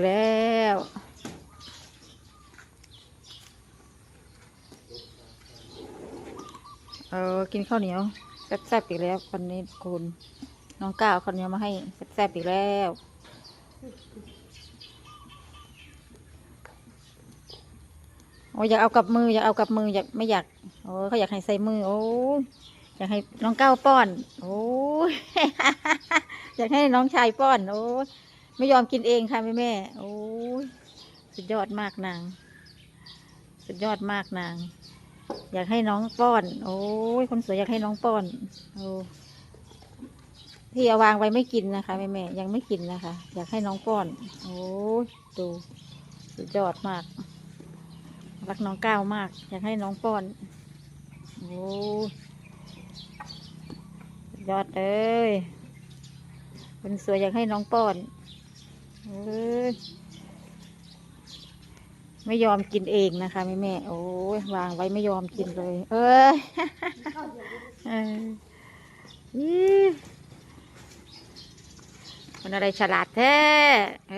แล้วเออกินข้าวเหนียวแซ่บๆอีกแล้ววันนี้คุณน้องก้าวข้าวเหนียวมาให้แซ่บๆอีกแล้วโอ้ยอยากเอากับมืออยากเอากับมืออยากไม่อยากโอ้เขาอยากให้ใส่มือ โอ้ยอยากให้น้องก้าวป้อน โอ้ยอยากให้น้องชายป้อน โอ้ ไม่ยอมกินเองค่ะแม่แม่โอ้ยสุดยอดมากนาง สุดยอดมากนาง อยากให้น้องป้อน โอ้ยคนสวยอยากให้น้องป้อนโอ้ที่เอาวางไว้ไม่กินนะคะแม่แม่ยังไม่กินนะคะ อยากให้น้องป้อน โอ้ยดูสุดยอดมาก รักน้องก้าวมาก อยากให้น้องป้อนโอ้ยยอดเอ้ยคนสวยอยากให้น้องป้อน ไม่ยอมกินเองนะคะแม่แม่โอ้ยวางไว้ไม่ยอมกินเลย เอ้ยเอออี้มันอะไรฉลาดแท้เอ